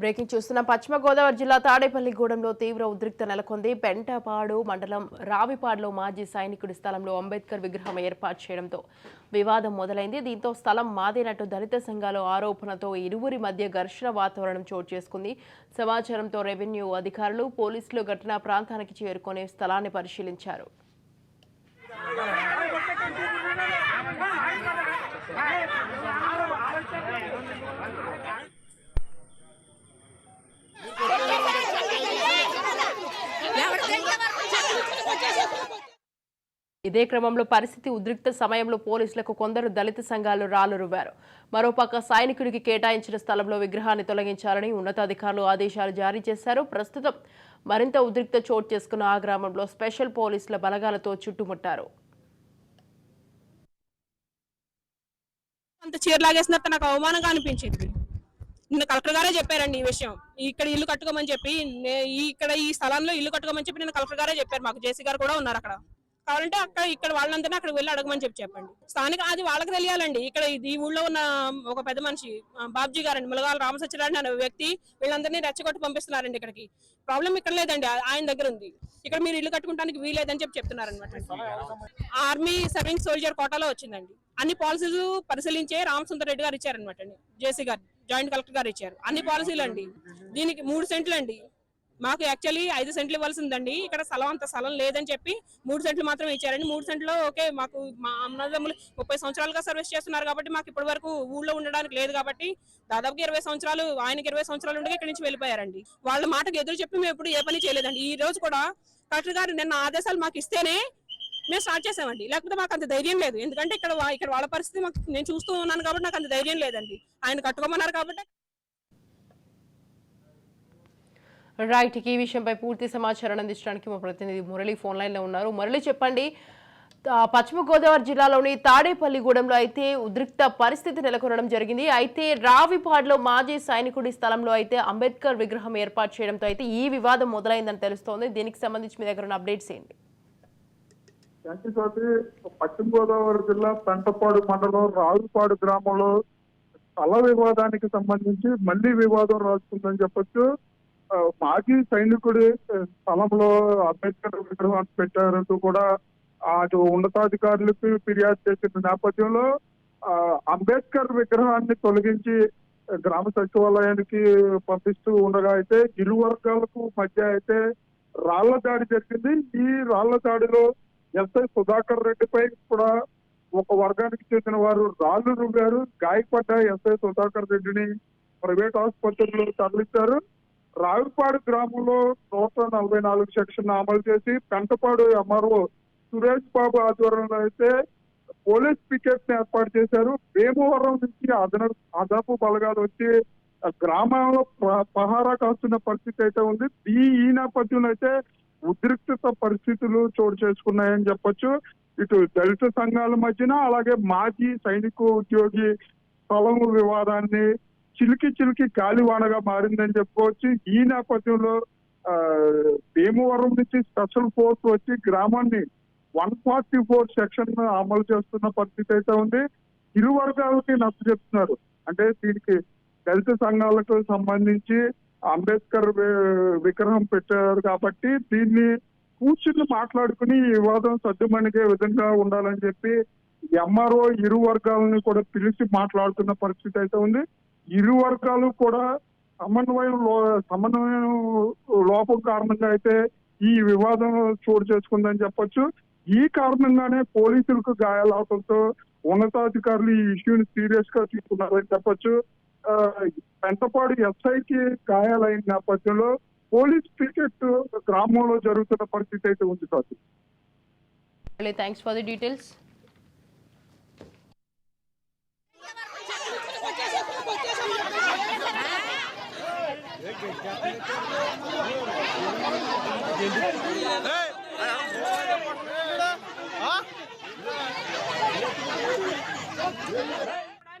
Breaking చూస్తున్న. పశ్చిమ గోదావరి జిల్లా తాడేపల్లిగూడెంలో తీవ్ర ఉద్రిక్త నెలకొంది. పెంటపాడు మండలం రావిపాడులో మాజీ సైనికుడి స్థలంలో అంబేద్కర్ విగ్రహం ఏర్పాటు చేయడంతో వివాదం మొదలైంది. దీంతో స్థలం మాదేనట్టు దళిత సంఘాల ఆరోపణతో ఇరువురి మధ్య ఘర్షణ వాతావరణం చోటు చేసుకుంది. సమాచారంతో రెవెన్యూ అధికారులు పోలీసులు ఘటనా ప్రాంతానికి చేరుకొని స్థలాన్ని పరిశీలించారు. ఇదే క్రమంలో పరిస్థితి ఉద్రిక్త సమయంలో పోలీసులకు కొందరు దళిత సంఘాలు రాళ్ళు రువ్వారు మరోపక్క సైనికుడికి కేటాయించిన స్థలంలో విగ్రహాన్ని తొలగించాలని ఉన్నతాధికారులు ఆదేశాలు జారీ చేశారు. ప్రస్తుతం మరింత ఉద్రిక్త చోటు చేసుకున్న ఆ గ్రామంలో స్పెషల్ పోలీసుల బలగాలతో చుట్టుముట్టారు. అంత చీర లాగేసినంత నాకు అవమానంగా అనిపించింది. నిన్న కలెక్టర్ గారే చెప్పారండి ఈ విషయం. ఇక్కడ ఇల్లు కట్టుకోమని చెప్పి నే- ఇక్కడ ఈ స్థలంలో ఇల్లు కట్టుకోమని చెప్పి నిన్న కలెక్టర్ గారే చెప్పారు. మాకు జేసీ గారు కూడా ఉన్నారు అక్కడ. కావాలంటే అక్కడ ఇక్కడ వాళ్ళందరినీ అక్కడికి వెళ్ళి అడగమని చెప్పి చెప్పండి. స్థానిక అది వాళ్ళకి తెలియాలండి. ఇక్కడ ఈ ఊళ్ళో ఉన్న ఒక పెద్ద మనిషి బాబ్జీ గారండి ములగాల రామసత్యనారాయణ అనే వ్యక్తి వీళ్ళందరినీ రెచ్చగొట్టి పంపిస్తున్నారండి ఇక్కడికి. ప్రాబ్లం ఇక్కడ లేదండి ఆయన దగ్గర ఉంది. ఇక్కడ మీరు ఇల్లు కట్టుకుంటానికి వీలేదని చెప్పి చెప్తున్నారనమాట ఆర్మీ సర్వింగ్ సోల్జర్ కోటాలో వచ్చిందండి. అన్ని పాలసీలు పరిశీలించే రామసుందర్ రెడ్డి గారు ఇచ్చారనమాట అండి. జేసీ గారు జాయింట్ కలెక్టర్ గారు ఇచ్చారు. అన్ని పాలసీలు అండి దీనికి మూడు సెంట్లు అండి మాకు యాక్చువల్లీ ఐదు సెంట్లు ఇవ్వాల్సిందండి. ఇక్కడ స్థలం అంత స్థలం లేదని చెప్పి మూడు సెంట్లు మాత్రం ఇచ్చారండి. మూడు సెంట్లో ఓకే మాకు మా అన్నదమ్ములు ముప్పై సంవత్సరాలుగా సర్వీస్ చేస్తున్నారు కాబట్టి మాకు ఇప్పటి వరకు ఊళ్ళో ఉండడానికి లేదు కాబట్టి దాదాపుగా ఇరవై సంవత్సరాలు ఆయనకి ఇరవై సంవత్సరాలు ఉండగా ఇక్కడి నుంచి వెళ్ళిపోయారండి. వాళ్ళ మాటకు ఎదురు చెప్పి మేము ఎప్పుడు ఏ పని చేయలేదండి. ఈ రోజు కూడా కలెక్టర్ గారు నిన్న ఆదేశాలు మాకు ఇస్తేనే మేము స్టార్ట్ చేసామండి. లేకపోతే మాకు అంత ధైర్యం లేదు. ఎందుకంటే ఇక్కడ ఇక్కడ వాళ్ళ పరిస్థితి మాకు నేను చూస్తూ ఉన్నాను కాబట్టి నాకు అంత ధైర్యం లేదండి. ఆయన కట్టుకోమన్నారు కాబట్టి రైట్ ఈ విషయంపై పూర్తి సమాచారం అందించడానికి మా ప్రతినిధి మురళి ఫోన్ లైన్లో ఉన్నారు. మురళి చెప్పండి. పశ్చిమ గోదావరి జిల్లాలోని తాడేపల్లిగూడెంలో అయితే ఉద్రిక్త పరిస్థితి నెలకొనడం జరిగింది. అయితే రావిపాడ్లో మాజీ సైనికుడి స్థలంలో అయితే అంబేద్కర్ విగ్రహం ఏర్పాటు చేయడంతో అయితే ఈ వివాదం మొదలైందని తెలుస్తోంది. దీనికి సంబంధించి మీ దగ్గర ఉన్న అప్డేట్స్ ఏంటి? పశ్చిమ గోదావరి జిల్లా పెంటపాడు మండలం రావిపాడు గ్రామంలో స్థల వివాదానికి సంబంధించి మళ్ళీ వివాదం రాసుకుందని చెప్పొచ్చు. మాజీ సైనికుడి స్థలంలో అంబేద్కర్ విగ్రహం పెట్టారంటూ కూడా అటు ఉన్నతాధికారులకు ఫిర్యాదు చేసిన నేపథ్యంలో అంబేద్కర్ విగ్రహాన్ని తొలగించి గ్రామ సచివాలయానికి పంపిస్తూ ఉండగా అయితే ఇరు వర్గాలకు మధ్య అయితే రాళ్ళ దాడి జరిగింది. ఈ రాళ్ళ దాడిలో ఎస్ఐ సుధాకర్ రెడ్డిపై కూడా ఒక వర్గానికి చెందిన వారు రాళ్ళు రువ్వారు గాయపడ్డ ఎస్ఐ సుధాకర్ రెడ్డిని ప్రైవేట్ ఆసుపత్రిలో తరలించారు. రావిపాడు గ్రామంలో నూట నలభై నాలుగు సెక్షన్ అమలు చేసి పెంటపాడు ఎంఆర్ఓ సురేష్ బాబు ఆధ్వర్యంలో అయితే పోలీస్ పికెట్ ఏర్పాటు చేశారు. భీమవరం నుంచి అదన అదనపు బలగాలు వచ్చి గ్రామంలో పహారా కాస్తున్న పరిస్థితి అయితే ఉంది. ఈ ఈ నేపథ్యంలో అయితే ఉద్రిక్తత పరిస్థితులు చోటు చేసుకున్నాయని చెప్పొచ్చు. ఇటు దళిత సంఘాల మధ్యన అలాగే మాజీ సైనిక ఉద్యోగి స్థలం వివాదాన్ని చిలికి చిలికి కాలివానగా మారిందని చెప్పుకోవచ్చు. ఈ నేపథ్యంలో భీమవరం నుంచి స్పెషల్ ఫోర్స్ వచ్చి గ్రామాన్ని వన్ ఫార్టీ ఫోర్ సెక్షన్ అమలు చేస్తున్న పరిస్థితి అయితే ఉంది. ఇరు వర్గాలకి నచ్చ చెప్తున్నారు. అంటే దీనికి దళిత సంఘాలకు సంబంధించి అంబేద్కర్ విగ్రహం పెట్టారు కాబట్టి దీన్ని కూర్చుని మాట్లాడుకుని ఈ వివాదం సద్దుమణిగే విధంగా ఉండాలని చెప్పి ఎంఆర్ఓ ఇరు వర్గాలని కూడా పిలిచి మాట్లాడుతున్న పరిస్థితి అయితే ఉంది. ఇరు వర్గాలు కూడా సమన్వయం లో సమన్వయం లోపం కారణంగా అయితే ఈ వివాదం చోటు చేసుకుందని చెప్పొచ్చు. ఈ కారణంగానే పోలీసులకు గాయాలవడంతో ఉన్నతాధికారులు ఈ ఇష్యూని సీరియస్గా తీసుకున్నారని చెప్పొచ్చు. పెంటపాడు ఎస్ఐకి గాయాలైన నేపథ్యంలో పోలీస్ పికెట్ గ్రామంలో జరుగుతున్న పరిస్థితి అయితే ఉంది sir. Thanks for the details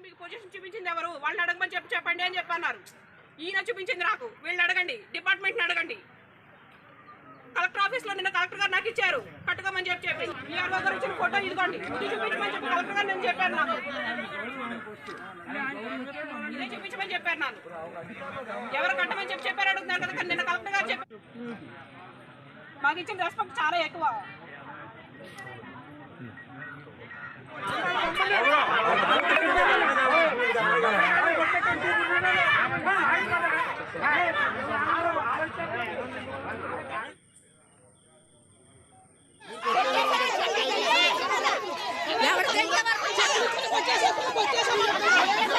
మీకు పొజిషన్ చూపించింది ఎవరు? వాళ్ళని అడగమని చెప్పి చెప్పండి అని చెప్పన్నారు. ఈయన చూపించింది నాకు. వీళ్ళని అడగండి. డిపార్ట్మెంట్ని అడగండి. కలెక్టర్ ఆఫీస్లో నిన్న కలెక్టర్ గారు నాకు ఇచ్చారు. కట్టుకోమని చెప్పి చెప్పి. ఈఆర్ఓ గారు ఇచ్చిన ఫోటో ఇదిగోండి. ఇది చూపించమని చెప్పి కలెక్టర్ గారు నేను చెప్పాను నాకు. ఇదే చూపించమని చెప్పారు నాకు. ఎవరు కట్టమని చెప్పి చెప్పారు అడుగుతున్నారు కదా కానీ నిన్న కలెక్టర్ గారు చెప్పారు. మాకు ఇచ్చిన రెస్పెక్ట్ చాలా ఎక్కువ. 这些都给这些老板